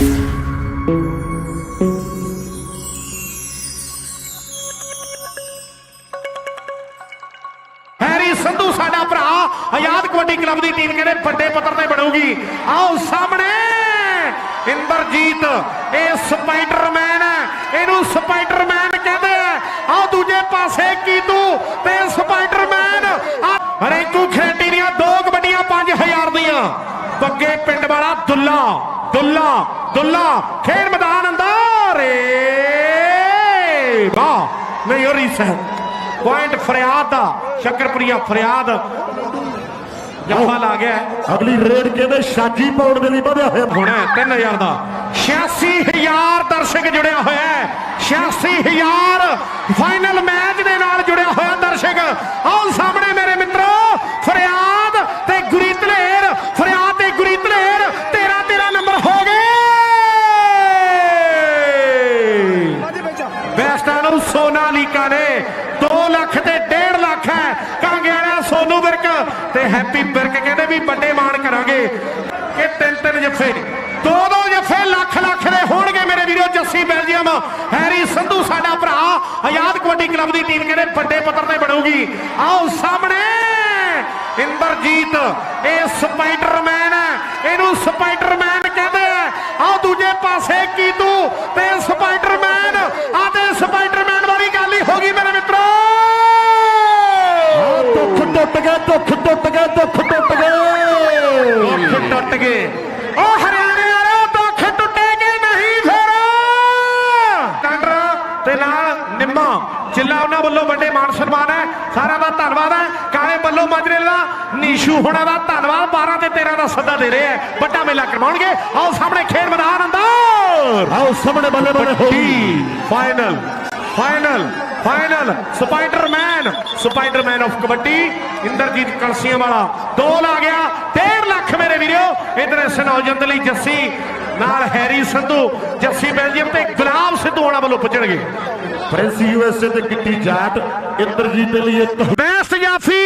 Harry Sandhu ਸਾਡਾ ਭਰਾ, Azad kabaddi club ਦੀ ਟੀਮ ਕਹਿੰਦੇ ਵੱਡੇ ਪੱਧਰ ਤੇ ਬਣੂਗੀ? ਆਓ ਸਾਹਮਣੇ, ਇੰਦਰਜੀਤ, ਇਹ ਸਪਾਈਡਰਮੈਨ ਹੈ, ਇਹਨੂੰ ਸਪਾਈਡਰਮੈਨ ਕਹਿੰਦੇ ਆ। ਆਓ ਦੂਜੇ ਪਾਸੇ, ਕੀਤੂ ਤੇ ਸਪਾਈਡਰਮੈਨ, ਆ ਰੈਂਕੂ ਖੇਟੀ ਦੀਆਂ ਦੋ ਕਬੱਡੀਆਂ 5000 ਦੀਆਂ। ਬੱਗੇ ਪਿੰਡ ਵਾਲਾ ਦੁੱਲਾ। ਦੁੱਲਾ ਦੁੱਲਾ ਖੇਡ ਮੈਦਾਨ ਅੰਦਰ ਏ ਵਾਹ ਨਹੀਂ ਹੋ ਰਹੀ ਸਹਿ ਪੁਆਇੰਟ ਫਰਿਆਦ ਦਾ ਸ਼ੱਕਰਪੁਰੀਆ ਫਰਿਆਦ ਜੱਫਾ ਲਾ ਗਿਆ ਹੈ। ਅਗਲੀ ਰੇਡ ਕਹਿੰਦੇ ਸ਼ਾਜੀ ਪਾਉਣ ਦੇ ਲਈ ਵਧਿਆ ਹੋਇਆ ਹੁਣ ਹੈ 3000 ਦਾ 86000 ਦਰਸ਼ਕ ਜੁੜਿਆ ਹੋਇਆ ਹੈ 86000 ਫਾਈਨਲ ਮੈਚ ਦੇ ਨਾਲ ਜੁੜਿਆ ਹੋਇਆ ਦਰਸ਼ਕ ਆਓ ਸਾਹਮਣੇ ਮੇਰੇ ਮਿੱਤਰੋ ਫਰਿਆਦ ਤੇ ਗੁਰੀ ਧਲੇਰ ਫਰਿਆਦ ਤੇ ਗੁਰੀ ਧਲੇਰ 13 13 ਨੰਬਰ ਹੋ ਗਏ ਵੈਸਟਾਂ ਨੂੰ ਸੋਨਾਲੀਕਾ ਨੇ। 2 ਲੱਖ ਤੇ 1.5 ਲੱਖ ਹੈ। ਕਾਂਗੇ ਸੋਨੂ ਵਿਰਕ ਤੇ ਹੈਪੀ ਵਿਰਕ ਕਹਿੰਦੇ ਵੀ ਵੱਡੇ ਮਾਣ ਕਰਾਂਗੇ। ਇਹ ਤਿੰਨ ਤਿੰਨ ਜੱਫੇ ਦੋ ਦੋ ਜੱਫੇ ਲੱਖ ਲੱਖ ਦੇ ਹੋਣਗੇ ਮੇਰੇ ਵੀਰੋ ਜੱਸੀ ਬੈਲਜੀਅਮ। ਹੈਰੀ ਸੰਧੂ ਸਾਡਾ ਭਰਾ। ਆਜ਼ਾਦ ਕਬੱਡੀ ਕਲੱਬ ਦੀ ਟੀਮ ਕਹਿੰਦੇ ਵੱਡੇ ਪੱਧਰ ਤੇ ਬਣੂਗੀ। ਆਓ ਸਾਹਮਣੇ। ਇੰਦਰਜੀਤ, ਇਹ ਸਪਾਈਡਰਮੈਨ ਹੈ। ਇਹਨੂੰ ਸਪਾਈਡਰਮੈਨ ਕਹਿੰਦੇ ਆ ਆਓ ਦੂਜੇ ਪਾਸੇ ਕੀਤੂ ਤੇ ਸਪਾਈਡਰਮੈਨ ਆ ਤੇ ਸਪਾਈਡਰਮੈਨ ਵਾਲੀ ਗੱਲ ਹੀ ਹੋ ਗਈ ਮੇਰੇ ਮਿੱਤਰੋ ਦੁੱਖ ਟੁੱਟ ਗਏ ਦੁੱਖ ਟੁੱਟ ਗਏ ਦੁੱਖ ਟੁੱਟ ਗਏ। ਦੁੱਖ ਟੁੱਟ ਗਏ। ਉਹ ਹਰਿਆਣੇ ਵਾਲੋ ਦੁੱਖ ਟੁੱਟੇਗੇ ਨਹੀਂ ਫਿਰ? ਕੰਡਰ ਤੇ ਨਾਲ ਨਿੰਮਾ ਚਿੱਲਾ ਉਹਨਾਂ ਵੱਲੋਂ ਵੱਡੇ ਮਾਨ ਸਨਮਾਨ ਹੈ। ਸਾਰਿਆਂ ਦਾ ਧੰਨਵਾਦ ਹੈ। ਕਾਲੇ ਬੱਲੋ ਮਾਜਰੇ ਦਾ ਨੀਸ਼ੂ ਹੋਣਾ ਦਾ ਧੰਨਵਾਦ। 12 ਤੇ 13 ਦਾ ਸੱਦਾ ਦੇ ਰਹੇ ਹੈ। ਵੱਡਾ ਮੇਲਾ ਕਰਵਾਉਣਗੇ। ਆਓ ਸਾਹਮਣੇ ਖੇਡ ਮੈਦਾਨ ਅੰਦਰ। ਆਓ ਸਾਹਮਣੇ ਬੱਲੇ ਬੱਲੇ ਹੋਈ T final final Spiderman Spiderman of kabaddi Inderjit Kalsian ਵਾਲਾ ਦੋ ਲਾ ਗਿਆ 1.5 ਲੱਖ ਮੇਰੇ ਵੀਰੋ ਇਧਰ ਇਸ ਨੌਜਵਾਨ ਲਈ ਜੱਸੀ ਨਾਲ ਹੈਰੀ ਸੰਧੂ ਜੱਸੀ ਬੈਲਜੀਅਮ ਤੇ ਗੁਲਾਮ ਸਿੱਧੂ ਹੋਣਾ ਵੱਲੋਂ ਪੁੱਜਣਗੇ। ਪ੍ਰਿੰਸ ਯੂਐਸਏ ਤੇ ਕਿੱਟੀ ਜਾਟ ਇੰਦਰਜੀਤ ਦੇ ਲਈ ਇੱਕ ਬੈਸਟ ਜਾਫੀ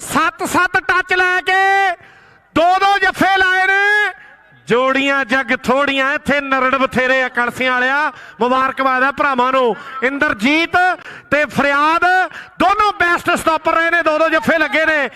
7-7 ਟੱਚ ਲੈ ਕੇ ਦੋ ਦੋ ਜੱਫੇ ਲਾਏ ਨੇ ਜੋੜੀਆਂ ਜੱਗ ਥੋੜੀਆਂ, ਇੱਥੇ ਨਰੜ ਬਥੇਰੇ ਆ ਕਲਸੀਆਂ ਵਾਲਿਆ, ਮੁਬਾਰਕਬਾਦ ਆ ਭਰਾਵਾਂ ਨੂੰ। ਇੰਦਰਜੀਤ ਤੇ ਫਰਿਆਦ, ਦੋਨੋਂ ਬੈਸਟ ਸਟਾਪਰ ਰਹੇ ਨੇ ਦੋ ਦੋ ਜੱਫੇ ਲੱਗੇ ਨੇ।